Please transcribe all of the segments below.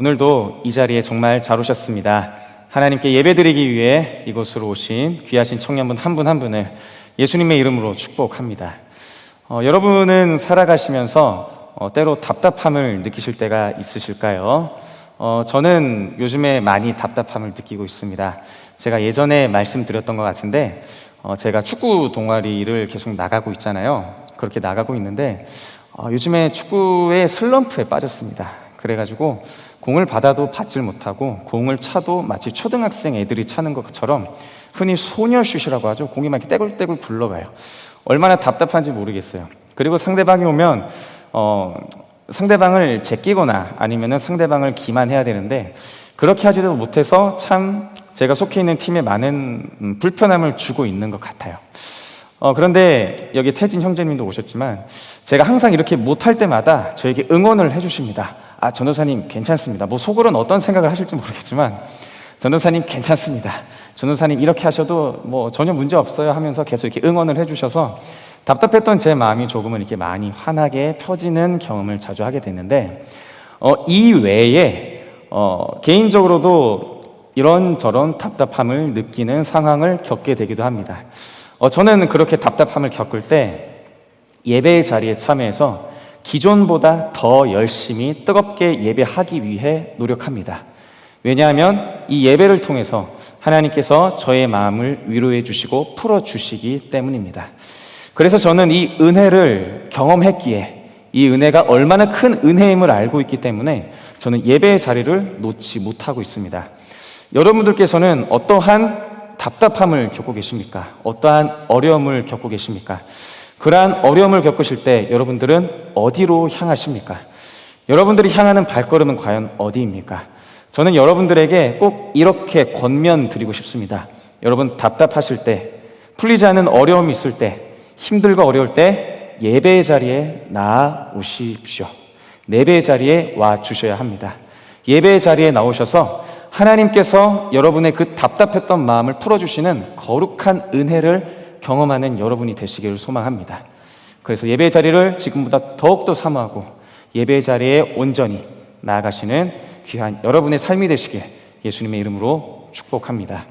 오늘도 이 자리에 정말 잘 오셨습니다. 하나님께 예배드리기 위해 이곳으로 오신 귀하신 청년분 한분한 분을 예수님의 이름으로 축복합니다. 어, 여러분은 살아가시면서 어, 때로 답답함을 느끼실 때가 있으실까요? 어, 저는 요즘에 많이 답답함을 느끼고 있습니다. 제가 예전에 말씀드렸던 것 같은데, 어, 제가 축구 동아리를 계속 나가고 있잖아요. 그렇게 나가고 있는데, 어, 요즘에 축구의 슬럼프에 빠졌습니다. 그래가지고 공을 받아도 받질 못하고 공을 차도 마치 초등학생 애들이 차는 것처럼 흔히 소녀슛이라고 하죠. 공이 막 떼굴떼굴 굴러가요. 얼마나 답답한지 모르겠어요. 그리고 상대방이 오면 어, 상대방을 제끼거나 아니면은 상대방을 기만해야 되는데 그렇게 하지도 못해서 참 제가 속해 있는 팀에 많은 음, 불편함을 주고 있는 것 같아요. 어, 그런데 여기 태진 형제님도 오셨지만 제가 항상 이렇게 못할 때마다 저에게 응원을 해주십니다. 아, 전도사님 괜찮습니다. 뭐 속으로는 어떤 생각을 하실지 모르겠지만 전도사님 괜찮습니다. 전도사님 이렇게 하셔도 뭐 전혀 문제 없어요 하면서 계속 이렇게 응원을 해주셔서 답답했던 제 마음이 조금은 이렇게 많이 환하게 펴지는 경험을 자주 하게 되는데 어, 이 외에 어, 개인적으로도 이런저런 답답함을 느끼는 상황을 겪게 되기도 합니다. 어, 저는 그렇게 답답함을 겪을 때 예배의 자리에 참여해서 기존보다 더 열심히 뜨겁게 예배하기 위해 노력합니다. 왜냐하면 이 예배를 통해서 하나님께서 저의 마음을 위로해 주시고 풀어 주시기 때문입니다. 그래서 저는 이 은혜를 경험했기에 이 은혜가 얼마나 큰 은혜임을 알고 있기 때문에 저는 예배의 자리를 놓지 못하고 있습니다. 여러분들께서는 어떠한 답답함을 겪고 계십니까? 어떠한 어려움을 겪고 계십니까? 그러한 어려움을 겪으실 때 여러분들은 어디로 향하십니까? 여러분들이 향하는 발걸음은 과연 어디입니까? 저는 여러분들에게 꼭 이렇게 권면 드리고 싶습니다. 여러분 답답하실 때, 풀리지 않는 어려움이 있을 때, 힘들고 어려울 때 예배의 자리에 나오십시오. 예배의 자리에 와 주셔야 합니다. 예배의 자리에 나오셔서 하나님께서 여러분의 그 답답했던 마음을 풀어주시는 거룩한 은혜를 경험하는 여러분이 되시기를 소망합니다. 그래서 예배의 자리를 지금보다 더욱더 사모하고 예배의 자리에 온전히 나아가시는 귀한 여러분의 삶이 되시길 예수님의 이름으로 축복합니다.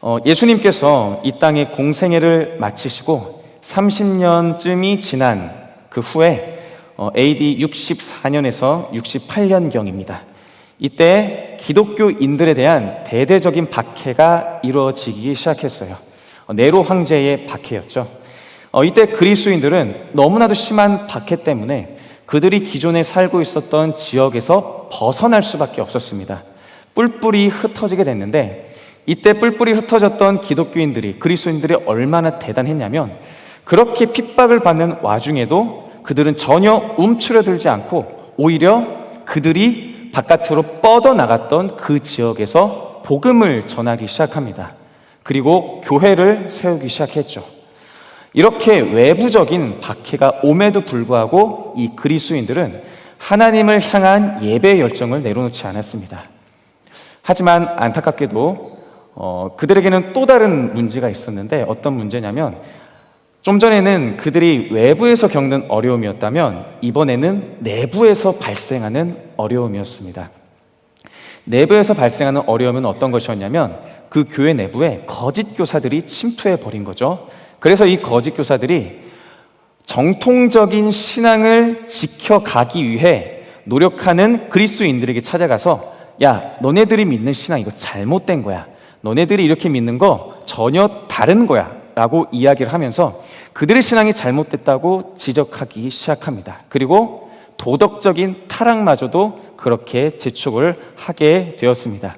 어, 예수님께서 이 땅의 공생애를 마치시고 30년쯤이 지난 그 후에 어, AD 64년에서 68년경입니다. 이때 기독교인들에 대한 대대적인 박해가 이루어지기 시작했어요. 어, 네로 황제의 박해였죠. 어, 이때 그리스도인들은 너무나도 심한 박해 때문에 그들이 기존에 살고 있었던 지역에서 벗어날 수밖에 없었습니다. 뿔뿔이 흩어지게 됐는데 이때 뿔뿔이 흩어졌던 기독교인들이 그리스도인들이 얼마나 대단했냐면 그렇게 핍박을 받는 와중에도 그들은 전혀 움츠러들지 않고 오히려 그들이 바깥으로 뻗어 나갔던 그 지역에서 복음을 전하기 시작합니다. 그리고 교회를 세우기 시작했죠. 이렇게 외부적인 박해가 옴에도 불구하고 이 그리스도인들은 하나님을 향한 예배 열정을 내려놓지 않았습니다. 하지만 안타깝게도 어, 그들에게는 또 다른 문제가 있었는데 어떤 문제냐면 좀 전에는 그들이 외부에서 겪는 어려움이었다면 이번에는 내부에서 발생하는 어려움이었습니다. 내부에서 발생하는 어려움은 어떤 것이었냐면 그 교회 내부에 거짓 교사들이 침투해 버린 거죠. 그래서 이 거짓 교사들이 정통적인 신앙을 지켜가기 위해 노력하는 그리스도인들에게 찾아가서 야, 너네들이 믿는 신앙 이거 잘못된 거야. 너네들이 이렇게 믿는 거 전혀 다른 거야. 라고 이야기를 하면서 그들의 신앙이 잘못됐다고 지적하기 시작합니다. 그리고 도덕적인 타락마저도 그렇게 재촉을 하게 되었습니다.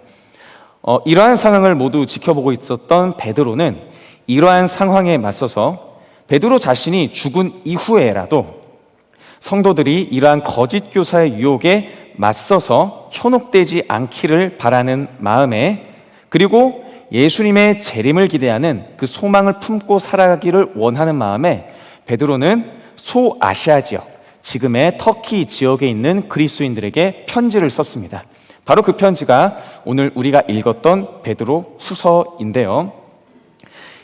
어, 이러한 상황을 모두 지켜보고 있었던 베드로는 이러한 상황에 맞서서 베드로 자신이 죽은 이후에라도 성도들이 이러한 거짓 교사의 유혹에 맞서서 현혹되지 않기를 바라는 마음에 그리고 예수님의 재림을 기대하는 그 소망을 품고 살아가기를 원하는 마음에 베드로는 소아시아 지역, 지금의 터키 지역에 있는 그리스도인들에게 편지를 썼습니다. 바로 그 편지가 오늘 우리가 읽었던 베드로 후서인데요.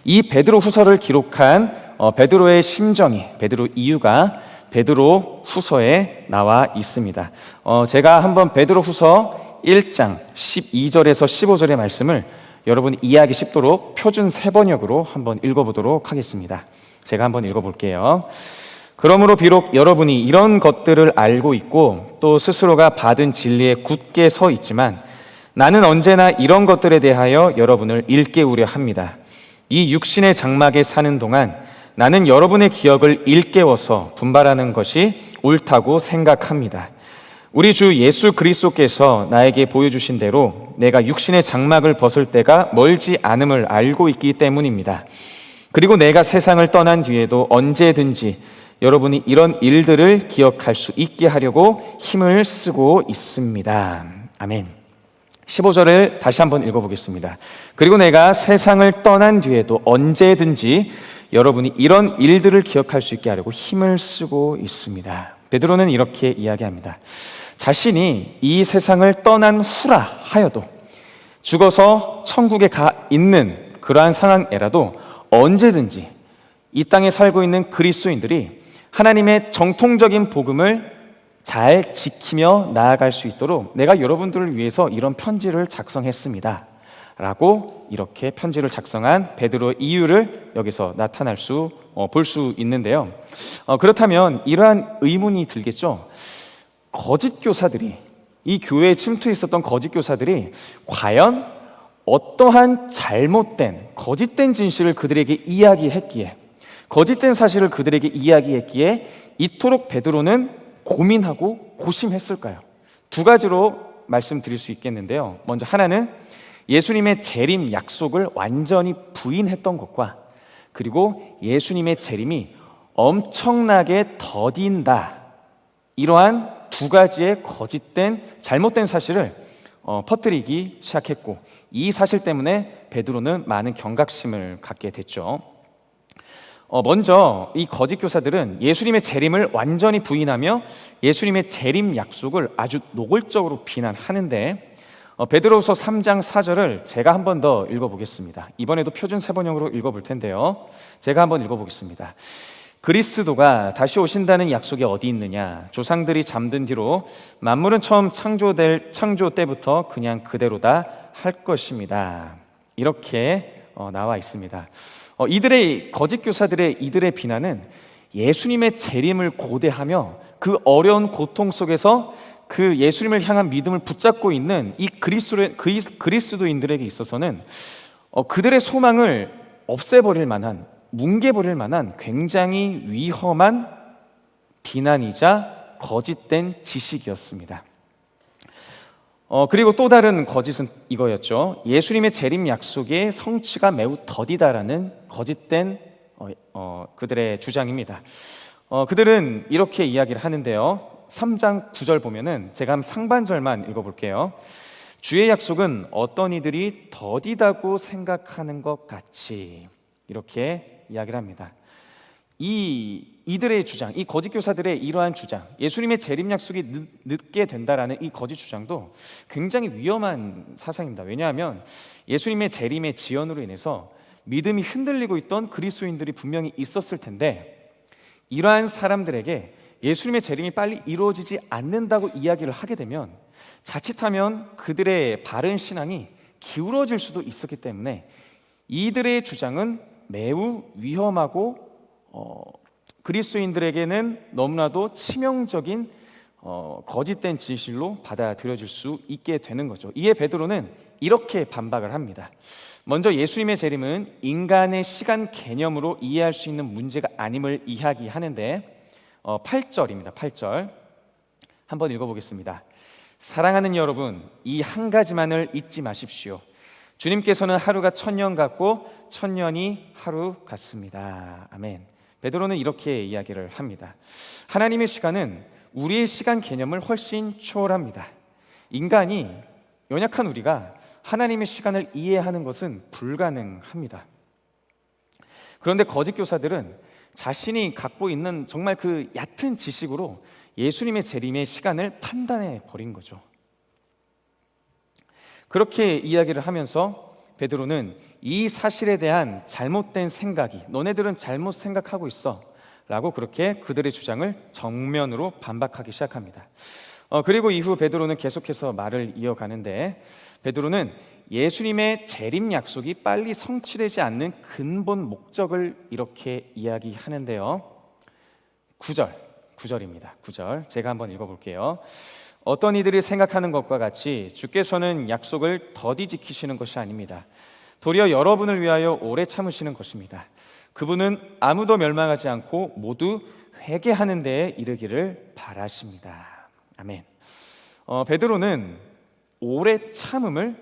이 베드로 후서를 기록한 어, 베드로의 심정이, 베드로 이유가 베드로 후서에 나와 있습니다. 어, 제가 한번 베드로 후서 1장 12절에서 15절의 말씀을 여러분이 이해하기 쉽도록 표준 세 번역으로 한번 읽어보도록 하겠습니다. 제가 한번 읽어볼게요. 그러므로 비록 여러분이 이런 것들을 알고 있고 또 스스로가 받은 진리에 굳게 서 있지만 나는 언제나 이런 것들에 대하여 여러분을 일깨우려 합니다. 이 육신의 장막에 사는 동안 나는 여러분의 기억을 일깨워서 분발하는 것이 옳다고 생각합니다. 우리 주 예수 그리스도께서 나에게 보여주신 대로 내가 육신의 장막을 벗을 때가 멀지 않음을 알고 있기 때문입니다. 그리고 내가 세상을 떠난 뒤에도 언제든지 여러분이 이런 일들을 기억할 수 있게 하려고 힘을 쓰고 있습니다. 아멘. 15절을 다시 한번 읽어보겠습니다. 그리고 내가 세상을 떠난 뒤에도 언제든지 여러분이 이런 일들을 기억할 수 있게 하려고 힘을 쓰고 있습니다. 베드로는 이렇게 이야기합니다. 자신이 이 세상을 떠난 후라 하여도 죽어서 천국에 가 있는 그러한 상황에라도 언제든지 이 땅에 살고 있는 그리스도인들이 하나님의 정통적인 복음을 잘 지키며 나아갈 수 있도록 내가 여러분들을 위해서 이런 편지를 작성했습니다. 라고 이렇게 편지를 작성한 베드로의 이유를 여기서 나타날 수, 어, 볼 수 있는데요. 어, 그렇다면 이러한 의문이 들겠죠. 거짓 교사들이, 이 교회에 침투해 있었던 거짓 교사들이 과연 어떠한 잘못된, 거짓된 진실을 그들에게 이야기했기에, 거짓된 사실을 그들에게 이야기했기에 이토록 베드로는 고민하고 고심했을까요? 두 가지로 말씀드릴 수 있겠는데요. 먼저 하나는 예수님의 재림 약속을 완전히 부인했던 것과 그리고 예수님의 재림이 엄청나게 더딘다. 이러한 두 가지의 거짓된 잘못된 사실을 어, 퍼뜨리기 시작했고 이 사실 때문에 베드로는 많은 경각심을 갖게 됐죠. 어, 먼저 이 거짓 교사들은 예수님의 재림을 완전히 부인하며 예수님의 재림 약속을 아주 노골적으로 비난하는데 어, 베드로후서 3장 4절을 제가 한 번 더 읽어보겠습니다. 이번에도 표준 세번역으로 읽어볼 텐데요. 제가 한번 읽어보겠습니다. 그리스도가 다시 오신다는 약속이 어디 있느냐? 조상들이 잠든 뒤로 만물은 처음 창조될 창조 때부터 그냥 그대로다 할 것입니다. 이렇게 어, 나와 있습니다. 어, 이들의 거짓 교사들의 이들의 비난은 예수님의 재림을 고대하며 그 어려운 고통 속에서 그 예수님을 향한 믿음을 붙잡고 있는 이 그리스도, 그리스도인들에게 있어서는 어, 그들의 소망을 없애버릴 만한 뭉개버릴 만한 굉장히 위험한 비난이자 거짓된 지식이었습니다. 어, 그리고 또 다른 거짓은 이거였죠. 예수님의 재림 약속의 성취가 매우 더디다라는 거짓된 어, 어, 그들의 주장입니다. 어, 그들은 이렇게 이야기를 하는데요. 3장 9절 보면은 제가 한 상반절만 읽어볼게요. 주의 약속은 어떤 이들이 더디다고 생각하는 것 같이 이렇게 이야기를 합니다. 이 이들의 주장, 이 거짓 교사들의 이러한 주장, 예수님의 재림 약속이 늦, 늦게 된다라는 이 거짓 주장도 굉장히 위험한 사상입니다. 왜냐하면 예수님의 재림의 지연으로 인해서 믿음이 흔들리고 있던 그리스도인들이 분명히 있었을 텐데 이러한 사람들에게 예수님의 재림이 빨리 이루어지지 않는다고 이야기를 하게 되면 자칫하면 그들의 바른 신앙이 기울어질 수도 있었기 때문에 이들의 주장은 매우 위험하고 어, 그리스도인들에게는 너무나도 치명적인 어, 거짓된 진실로 받아들여질 수 있게 되는 거죠. 이에 베드로는 이렇게 반박을 합니다. 먼저 예수님의 재림은 인간의 시간 개념으로 이해할 수 있는 문제가 아님을 이야기하는데 어, 8절입니다. 8절 한번 읽어보겠습니다. 사랑하는 여러분, 이 한 가지만을 잊지 마십시오. 주님께서는 하루가 천년 같고 천년이 하루 같습니다. 아멘. 베드로는 이렇게 이야기를 합니다. 하나님의 시간은 우리의 시간 개념을 훨씬 초월합니다. 인간이 연약한 우리가 하나님의 시간을 이해하는 것은 불가능합니다. 그런데 거짓 교사들은 자신이 갖고 있는 정말 그 얕은 지식으로 예수님의 재림의 시간을 판단해 버린 거죠. 그렇게 이야기를 하면서 베드로는 이 사실에 대한 잘못된 생각이 너네들은 잘못 생각하고 있어 라고 그렇게 그들의 주장을 정면으로 반박하기 시작합니다. 어, 그리고 이후 베드로는 계속해서 말을 이어가는데 베드로는 예수님의 재림 약속이 빨리 성취되지 않는 근본 목적을 이렇게 이야기하는데요. 9절, 9절입니다. 9절. 제가 한번 읽어 볼게요. 어떤 이들이 생각하는 것과 같이 주께서는 약속을 더디 지키시는 것이 아닙니다. 도리어 여러분을 위하여 오래 참으시는 것입니다. 그분은 아무도 멸망하지 않고 모두 회개하는 데에 이르기를 바라십니다. 아멘. 어, 베드로는 오래 참음을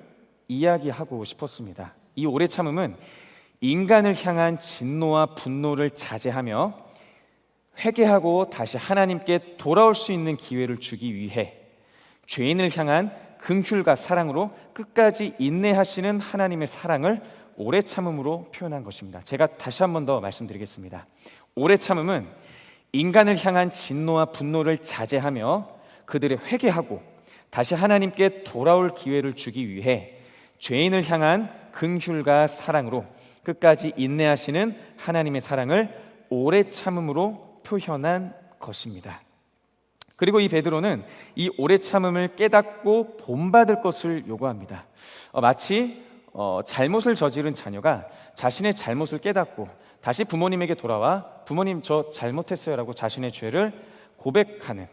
이야기하고 싶었습니다. 이 오래 참음은 인간을 향한 진노와 분노를 자제하며 회개하고 다시 하나님께 돌아올 수 있는 기회를 주기 위해 죄인을 향한 긍휼과 사랑으로 끝까지 인내하시는 하나님의 사랑을 오래 참음으로 표현한 것입니다. 제가 다시 한 번 더 말씀드리겠습니다. 오래 참음은 인간을 향한 진노와 분노를 자제하며 그들의 회개하고 다시 하나님께 돌아올 기회를 주기 위해 죄인을 향한 긍휼과 사랑으로 끝까지 인내하시는 하나님의 사랑을 오래 참음으로 표현한 것입니다. 그리고 이 베드로는 이 오래 참음을 깨닫고 본받을 것을 요구합니다. 어, 마치 어, 잘못을 저지른 자녀가 자신의 잘못을 깨닫고 다시 부모님에게 돌아와 부모님 저 잘못했어요라고 자신의 죄를 고백하는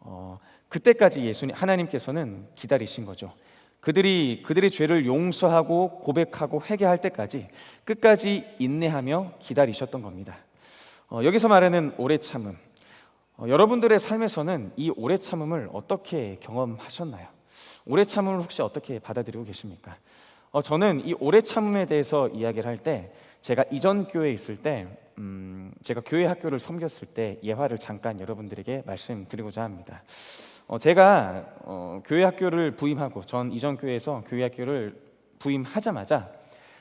어, 그때까지 예수님 하나님께서는 기다리신 거죠. 그들이 그들의 죄를 용서하고 고백하고 회개할 때까지 끝까지 인내하며 기다리셨던 겁니다. 어, 여기서 말하는 오래 참음. 어, 여러분들의 삶에서는 이 오래 참음을 어떻게 경험하셨나요? 오래 참음을 혹시 어떻게 받아들이고 계십니까? 어, 저는 이 오래 참음에 대해서 이야기를 할 때 제가 이전 교회에 있을 때 음, 제가 교회 학교를 섬겼을 때 예화를 잠깐 여러분들에게 말씀드리고자 합니다. 어, 제가 어, 교회 학교를 부임하고 전 이전 교회에서 교회 학교를 부임하자마자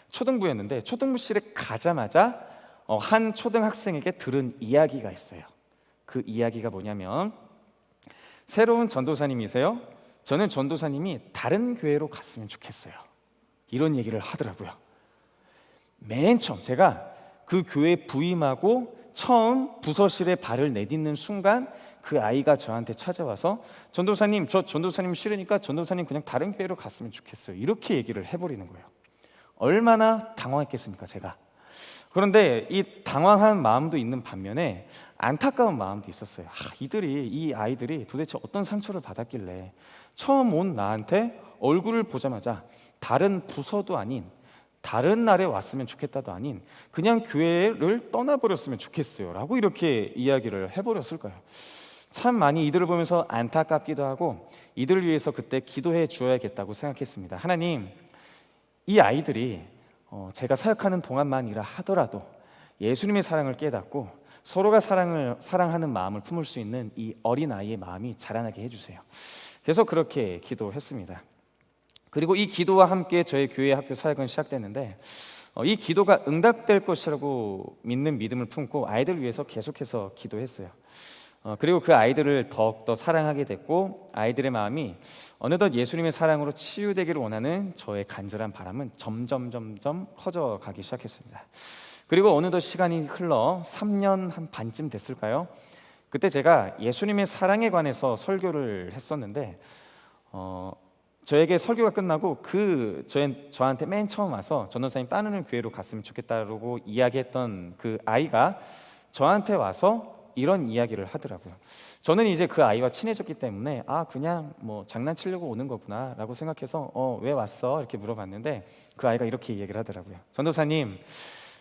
초등부였는데 초등부실에 가자마자 어, 한 초등학생에게 들은 이야기가 있어요. 그 이야기가 뭐냐면 새로운 전도사님이세요? 저는 전도사님이 다른 교회로 갔으면 좋겠어요. 이런 얘기를 하더라고요. 맨 처음 제가 그 교회 부임하고 처음 부서실에 발을 내딛는 순간 그 아이가 저한테 찾아와서 전도사님 저 전도사님 싫으니까 전도사님 그냥 다른 교회로 갔으면 좋겠어요. 이렇게 얘기를 해버리는 거예요. 얼마나 당황했겠습니까 제가. 그런데 이 당황한 마음도 있는 반면에 안타까운 마음도 있었어요. 아, 이들이 이 아이들이 도대체 어떤 상처를 받았길래 처음 온 나한테 얼굴을 보자마자 다른 부서도 아닌 다른 날에 왔으면 좋겠다도 아닌 그냥 교회를 떠나버렸으면 좋겠어요라고 이렇게 이야기를 해버렸을까요? 참 많이 이들을 보면서 안타깝기도 하고 이들을 위해서 그때 기도해 주어야겠다고 생각했습니다. 하나님, 이 아이들이 어, 제가 사역하는 동안만이라 하더라도 예수님의 사랑을 깨닫고 서로가 사랑을 사랑하는 마음을 품을 수 있는 이 어린 아이의 마음이 자라나게 해주세요. 계속 그렇게 기도했습니다. 그리고 이 기도와 함께 저희 교회 학교 사역은 시작됐는데 어, 이 기도가 응답될 것이라고 믿는 믿음을 품고 아이들 위해서 계속해서 기도했어요. 어, 그리고 그 아이들을 더욱더 사랑하게 됐고 아이들의 마음이 어느덧 예수님의 사랑으로 치유되기를 원하는 저의 간절한 바람은 점점 점점 커져가기 시작했습니다. 그리고 어느덧 시간이 흘러 3년 한 반쯤 됐을까요? 그때 제가 예수님의 사랑에 관해서 설교를 했었는데 어, 저에게 설교가 끝나고 그 저의, 저한테 맨 처음 와서 전도사님 따르는 교회로 갔으면 좋겠다고 이야기했던 그 아이가 저한테 와서 이런 이야기를 하더라고요. 저는 이제 그 아이와 친해졌기 때문에 아 그냥 뭐 장난치려고 오는 거구나라고 생각해서 어 왜 왔어 이렇게 물어봤는데 그 아이가 이렇게 얘기를 하더라고요. 전도사님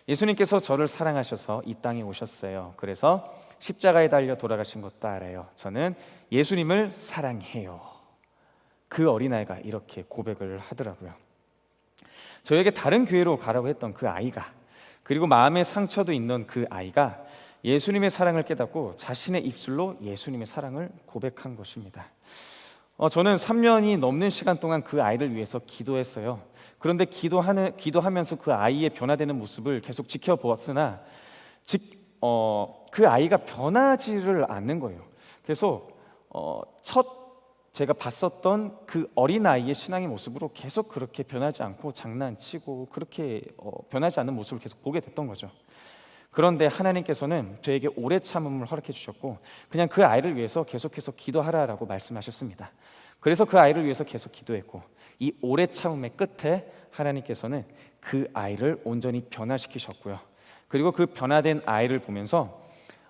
예수님께서 저를 사랑하셔서 이 땅에 오셨어요. 그래서 십자가에 달려 돌아가신 것도 알아요. 저는 예수님을 사랑해요. 그 어린아이가 이렇게 고백을 하더라고요. 저에게 다른 교회로 가라고 했던 그 아이가 그리고 마음의 상처도 있는 그 아이가 예수님의 사랑을 깨닫고 자신의 입술로 예수님의 사랑을 고백한 것입니다. 어, 저는 3년이 넘는 시간 동안 그 아이를 위해서 기도했어요. 그런데 기도하는, 기도하면서 그 아이의 변화되는 모습을 계속 지켜보았으나 즉, 어, 그 아이가 변하지를 않는 거예요. 그래서 어, 첫 제가 봤었던 그 어린 아이의 신앙의 모습으로 계속 그렇게 변하지 않고 장난치고 그렇게 어, 변하지 않는 모습을 계속 보게 됐던 거죠. 그런데 하나님께서는 저에게 오래 참음을 허락해 주셨고 그냥 그 아이를 위해서 계속해서 기도하라라고 말씀하셨습니다. 그래서 그 아이를 위해서 계속 기도했고 이 오래 참음의 끝에 하나님께서는 그 아이를 온전히 변화시키셨고요. 그리고 그 변화된 아이를 보면서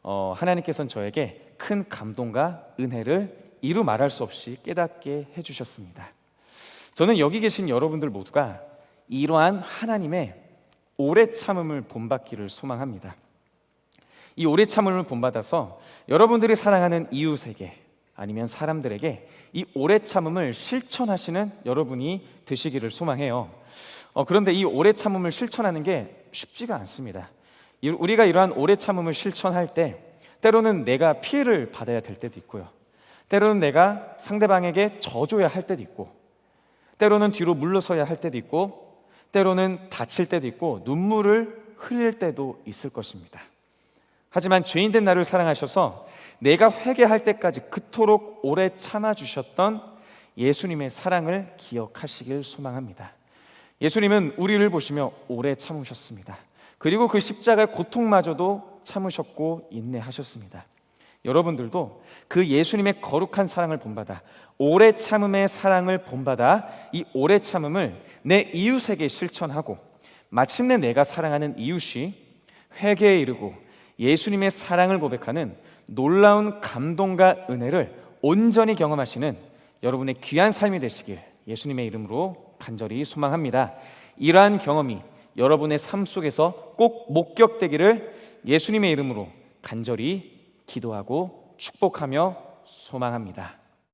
어, 하나님께서는 저에게 큰 감동과 은혜를 이루 말할 수 없이 깨닫게 해주셨습니다. 저는 여기 계신 여러분들 모두가 이러한 하나님의 오래 참음을 본받기를 소망합니다. 이 오래 참음을 본받아서 여러분들이 사랑하는 이웃에게 아니면 사람들에게 이 오래 참음을 실천하시는 여러분이 되시기를 소망해요. 어, 그런데 이 오래 참음을 실천하는 게 쉽지가 않습니다. 이- 우리가 이러한 오래 참음을 실천할 때 때로는 내가 피해를 받아야 될 때도 있고요. 때로는 내가 상대방에게 져줘야 할 때도 있고 때로는 뒤로 물러서야 할 때도 있고 때로는 다칠 때도 있고 눈물을 흘릴 때도 있을 것입니다. 하지만 죄인된 나를 사랑하셔서 내가 회개할 때까지 그토록 오래 참아 주셨던 예수님의 사랑을 기억하시길 소망합니다. 예수님은 우리를 보시며 오래 참으셨습니다. 그리고 그 십자가의 고통마저도 참으셨고 인내하셨습니다. 여러분들도 그 예수님의 거룩한 사랑을 본받아 오래 참음의 사랑을 본받아 이 오래 참음을 내 이웃에게 실천하고 마침내 내가 사랑하는 이웃이 회개에 이르고 예수님의 사랑을 고백하는 놀라운 감동과 은혜를 온전히 경험하시는 여러분의 귀한 삶이 되시길 예수님의 이름으로 간절히 소망합니다. 이러한 경험이 여러분의 삶 속에서 꼭 목격되기를 예수님의 이름으로 간절히 기도하고 축복하며 소망합니다.